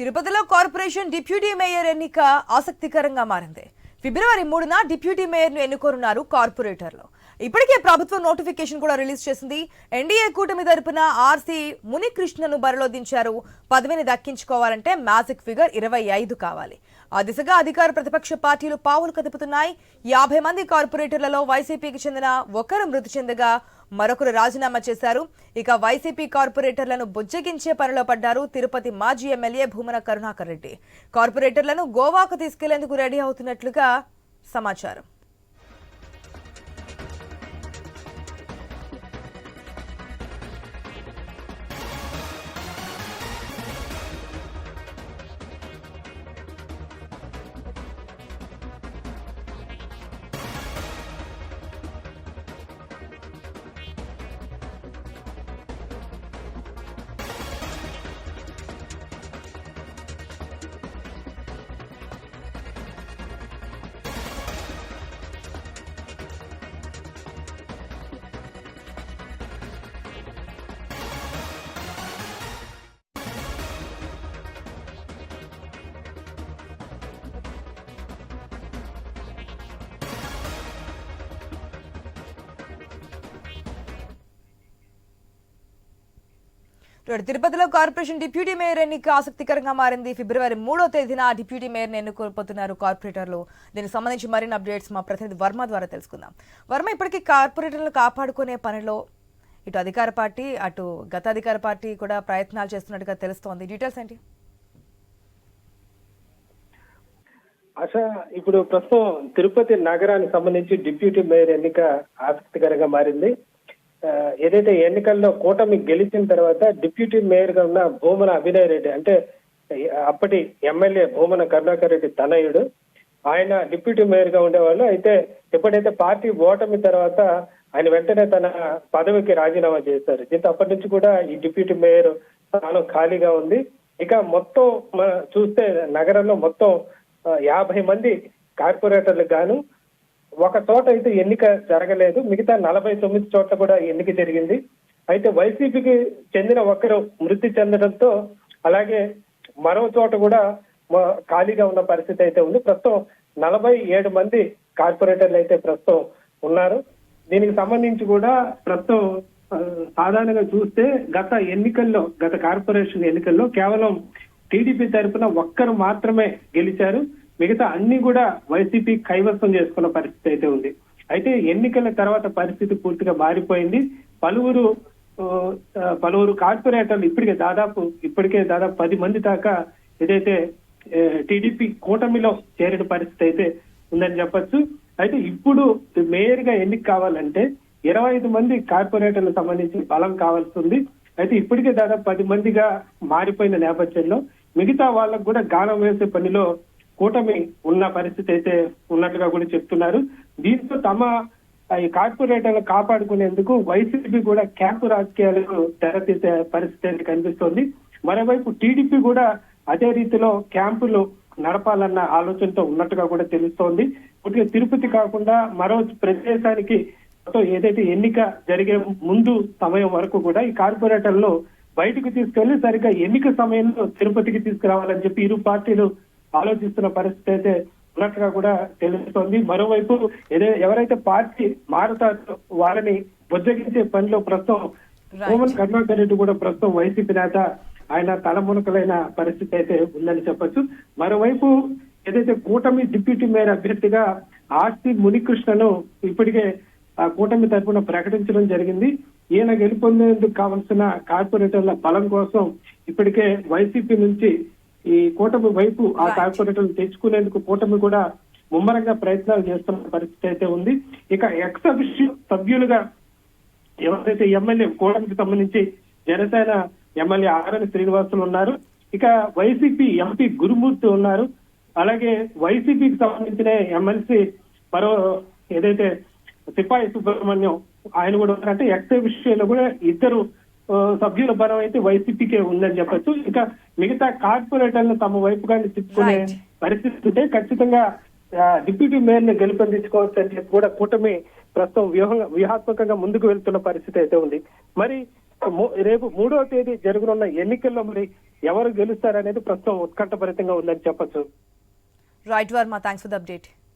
తిరుపతిలో corporation deputy mayor ఎన్నిక ఆసక్తికరంగా మారింది. ఫిబ్రవరి మూడున డిప్యూటీ మేయర్ను ఎన్నుకోనున్నారు కార్పొరేటర్లు. ఇప్పటికే ప్రభుత్వం నోటిఫికేషన్ కూడా రిలీజ్ చేసింది. ఎన్డీఏ కూటమి తరపున ఆర్సీ మునికృష్ణను బరిలో దించారు. పదవిని దక్కించుకోవాలంటే మ్యాజిక్ ఫిగర్ ఇరవై ఐదు కావాలి. ఆ దిశగా అధికార ప్రతిపక్ష పార్టీలు పావులు కదుపుతున్నాయి. యాభై మంది కార్పొరేటర్లలో వైసీపీకి చెందిన ఒకరు మృతి చెందగా మరొకరు రాజీనామా చేశారు. ఇక వైసీపీ కార్పొరేటర్లను బుజ్జగించే పనిలో పడ్డారు తిరుపతి మాజీ ఎమ్మెల్యే భూమన కరుణాకర్ రెడ్డి. కార్పొరేటర్లను గోవాకు తీసుకెళ్ళేందుకు రెడీ అవుతున్నట్లుగా సమాచారం. తిరుపతిలో కార్పొరేషన్ డిప్యూటీ మేయర్ ఎన్నిక ఆసక్తికరంగా మారింది. ఫిబ్రవరి మూడో తేదీన డిప్యూటీ మేయర్ని ఎన్నుకోబోతున్నారు కార్పొరేటర్లు. దీనికి సంబంధించి మరిన్ని అప్డేట్స్ మా ప్రతినిధి వర్మ ద్వారా తెలుసుకుందాం. వర్మ ఇప్పటికీ కార్పొరేటర్లను కాపాడుకునే పనిలో ఇటు అధికార పార్టీ అటు గత అధికార పార్టీ కూడా ప్రయత్నాలు చేస్తున్నట్టుగా తెలుస్తోంది. డీటెయిల్స్ ఏంటి? ఆశ ఇప్పుడు ప్రస్తుతం తిరుపతి నగరానికి సంబంధించి డిప్యూటీ మేయర్ ఎన్నిక ఆసక్తికరంగా మారింది. ఏదైతే ఎన్నికల్లో కూటమి గెలిచిన తర్వాత డిప్యూటీ మేయర్గా ఉన్న భూమన అభినయ్ రెడ్డి అంటే అప్పటి ఎమ్మెల్యే భూమన కరుణాకర్ రెడ్డి తనయుడు ఆయన డిప్యూటీ మేయర్గా ఉండేవాళ్ళు. అయితే ఎప్పుడైతే పార్టీ ఓటమి తర్వాత ఆయన వెంటనే తన పదవికి రాజీనామా చేశారు. దీంతో అప్పటి నుంచి కూడా ఈ డిప్యూటీ మేయర్ స్థానం ఖాళీగా ఉంది. ఇక మొత్తం చూస్తే నగరంలో మొత్తం యాభై మంది కార్పొరేటర్లకు గాను ఒక చోట అయితే ఎన్నిక జరగలేదు మిగతా నలభై తొమ్మిది చోట్ల కూడా ఎన్నిక జరిగింది. అయితే వైసీపీకి చెందిన ఒకరు మృతి చెందడంతో అలాగే మరో చోట కూడా ఖాళీగా ఉన్న పరిస్థితి అయితే ఉంది. ప్రస్తుతం నలభై ఏడు మంది కార్పొరేటర్లు అయితే ప్రస్తుతం ఉన్నారు. దీనికి సంబంధించి కూడా ప్రస్తుతం సాధారణంగా చూస్తే గత ఎన్నికల్లో గత కార్పొరేషన్ ఎన్నికల్లో కేవలం టీడీపీ తరఫున ఒక్కరు మాత్రమే గెలిచారు. మిగతా అన్ని కూడా వైసీపీ కైవసం చేసుకున్న పరిస్థితి అయితే ఉంది. అయితే ఎన్నికల తర్వాత పరిస్థితి పూర్తిగా మారిపోయింది. పలువురు పలువురు కార్పొరేటర్లు ఇప్పటికే దాదాపు ఇప్పటికే దాదాపు పది మంది దాకా ఏదైతే టీడీపీ కూటమిలో చేరిన పరిస్థితి అయితే ఉందని చెప్పొచ్చు. అయితే ఇప్పుడు మేయర్గా ఎన్నిక కావాలంటే ఇరవై ఐదు మంది కార్పొరేటర్లకు సంబంధించి బలం కావాల్సి ఉంది. అయితే ఇప్పటికే దాదాపు పది మందిగా మారిపోయిన నేపథ్యంలో మిగతా వాళ్ళకు కూడా గానం వేసే పనిలో కూటమి ఉన్న పరిస్థితి అయితే ఉన్నట్టుగా కూడా చెప్తున్నారు. దీంతో తమ ఈ కార్పొరేటర్లు కాపాడుకునేందుకు వైసీపీ కూడా క్యాంపు రాజకీయాలకు తెరతీసే పరిస్థితి అయితే కనిపిస్తోంది. మరోవైపు టీడీపీ కూడా అదే రీతిలో క్యాంపులు నడపాలన్న ఆలోచనతో ఉన్నట్టుగా కూడా తెలుస్తోంది. కొద్దిగా తిరుపతి కాకుండా మరో ప్రదేశానికి ఏదైతే ఎన్నిక జరిగే ముందు సమయం వరకు కూడా ఈ కార్పొరేటర్లు బయటకు తీసుకెళ్ళి సరిగ్గా ఎన్నిక సమయంలో తిరుపతికి తీసుకురావాలని చెప్పి ఇరు పార్టీలు ఆలోచిస్తున్న పరిస్థితి అయితే ఉన్నట్టుగా కూడా తెలుస్తోంది. మరోవైపు ఏదే ఎవరైతే పార్టీ మారుతారో వాళ్ళని బుజ్జగించే పనిలో ప్రస్తుతం. కోమన్ కరుణాకర్ రెడ్డి కూడా ప్రస్తుతం వైసీపీ నేత. ఆయన తలమునకలైన పరిస్థితి అయితే ఉందని చెప్పొచ్చు. మరోవైపు ఏదైతే కూటమి డిప్యూటీ మేయర్ అభ్యర్థిగా ఆర్సి మునికృష్ణను ఇప్పటికే ఆ కూటమి తరఫున ప్రకటించడం జరిగింది. ఈయన గెలుపొందేందుకు కావలసిన కార్పొరేటర్ల బలం కోసం ఇప్పటికే వైసీపీ నుంచి ఈ కూటమి వైపు ఆ Right. కార్పొరేటర్లు తెచ్చుకునేందుకు కూటమి కూడా ముమ్మరంగా ప్రయత్నాలు చేస్తున్న పరిస్థితి అయితే ఉంది ఇక ఎక్స్ సభ్యులుగా ఎవరైతే ఎమ్మెల్యే కూటమికి సంబంధించి జనసేన ఎమ్మెల్యే ఆరని శ్రీనివాసులు ఉన్నారు ఇక వైసీపీ ఎంపీ గురుమూర్తి ఉన్నారు అలాగే వైసీపీకి సంబంధించిన ఎమ్మెల్సీ మరో ఏదైతే సిపాయి సుబ్రహ్మణ్యం ఆయన కూడా ఉన్నారు అంటే ఎక్స్ విషయంలో కూడా ఇద్దరు సభ్యుల బలం అయితే వైసీపీకే ఉందని చెప్పొచ్చు. ఇంకా మిగతా కార్పొరేటర్లు తమ వైపుగానే తిప్పుకునే Right. పరిస్థితి ఉంటే ఖచ్చితంగా డిప్యూటీ మేయర్ని గెలుపొందించుకోవచ్చు అని చెప్పి కూడా కూటమి ప్రస్తుతం వ్యూహ వ్యూహాత్మకంగా ముందుకు వెళ్తున్న పరిస్థితి అయితే ఉంది. మరి రేపు మూడవ తేదీ జరగనున్న ఎన్నికల్లో మరి ఎవరు గెలుస్తారనేది ప్రస్తుతం ఉత్కంఠభరితంగా ఉందని చెప్పొచ్చు. Right Varma thanks for the update